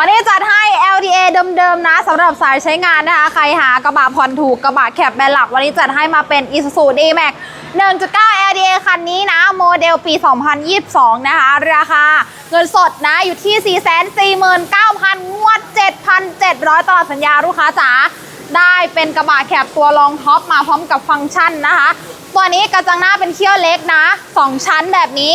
วันนี้จัดให้ LDA เดิมๆนะสำหรับสายใช้งานนะคะ ใครหากระบะผ่อนถูกกระบะแคปแบนหลัก วันนี้จัดให้มาเป็น Isuzu D-Max 1.9 LDA คันนี้นะ โมเดลปี 2022 นะคะ ราคาเงินสดนะอยู่ที่ 449,000 งวด 7,700 ตลอดสัญญาลูกค้าจ๋าได้เป็นกระบะแคปตัวรองท็อปมาพร้อมกับฟังก์ชันนะคะ ตัวนี้กระจังหน้าเป็นเขี้ยวเล็กนะ 2 ชั้นแบบนี้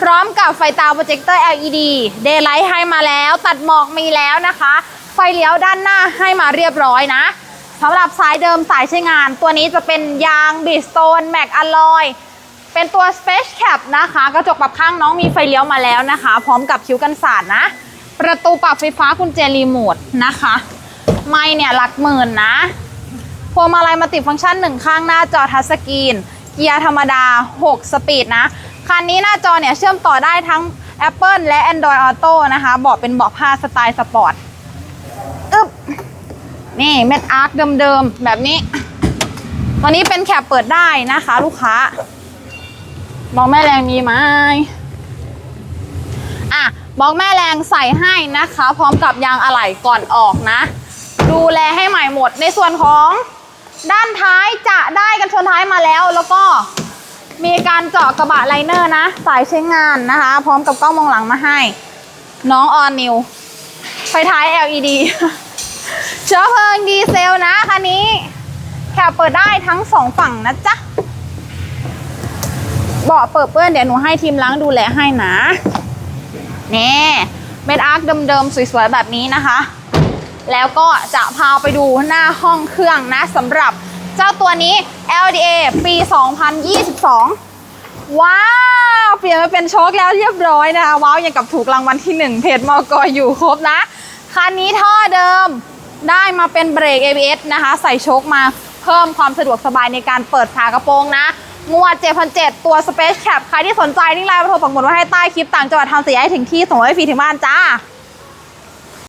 พร้อมกับไฟตาโปรเจคเตอร์ LED Daylight ให้มาแล้ว ตัดหมอกมีแล้วนะคะ ไฟเลี้ยวด้านหน้าให้มาเรียบร้อยนะสำหรับสายเดิมสายใช้งาน ตัวนี้จะเป็นยางบิสโตนแม็กอะลอยเป็นตัว Space Cap นะคะ กระจกปรับข้างน้องมีไฟเลี้ยวมาแล้วนะคะ พร้อมกับคิ้วกันสาดนะ ประตูปรับไฟฟ้ากุญแจรีโมทนะคะ ไม่เนี่ยหลักหมื่นนะพวงมาลัยมาติดฟังก์ชันหนึ่งข้างหน้าจอทัชสกรีน เกียร์ธรรมดา 6 สปีดนะ คันนี้หน้าจอเนี่ยเชื่อมต่อได้ทั้ง Apple และ Android Auto นะคะเบาะเป็นเบาะผ้าสไตล์สปอร์ตอึ๊บนี่เม็ดอาร์คเดิมๆ แบบนี้ตอนนี้เป็นแคปเปิดได้นะคะ ลูกค้ามองแม่แรงมีไหมอะมองแม่แรงใส่ให้นะคะ พร้อมกับยางอะไหล่ก่อนออกนะ ดูแลให้ใหม่หมดในส่วนของด้านท้ายจะได้กันชนท้ายมาแล้วแล้วก็ มีการเจาะกระบะไลเนอร์นะ สายใช้งานนะคะ พร้อมกับกล้องมองหลังมาให้ น้องออนนิวไฟท้าย LED เชื้อเพลิงดีเซลนะคันนี้แคปเปิดได้ทั้งสองฝั่งนะจ๊ะเบาะเปิดเปื้อนเดี๋ยวหนูให้ทีมล้างดูแลให้นะนี่เม็ดอาร์คเดิมๆสวยๆแบบนี้นะคะ แล้วก็จะพาไปดูหน้าห้องเครื่องนะสำหรับ เจ้าตัวนี้ LDA ปี 2022 ว้าว เปลี่ยนมาเป็นโชคแล้วเรียบร้อยนะคะว้าวยังกับถูกรางวัลที่ 1 เพจมอกอยู่ครบนะ คันนี้ท่อเดิมได้มาเป็นเบรก ABS นะคะ ใส่โชคมาเพิ่มความสะดวกสบายในการเปิดฝากระโปรงนะงวด7,007 ตัว Space Cap ใครที่สนใจนี่ไลน์มาโทรปักหมุดไว้ให้ใต้คลิปต่างจังหวัดทำเสียให้ถึงที่ส่งให้ฟรีถึงบ้านจ้า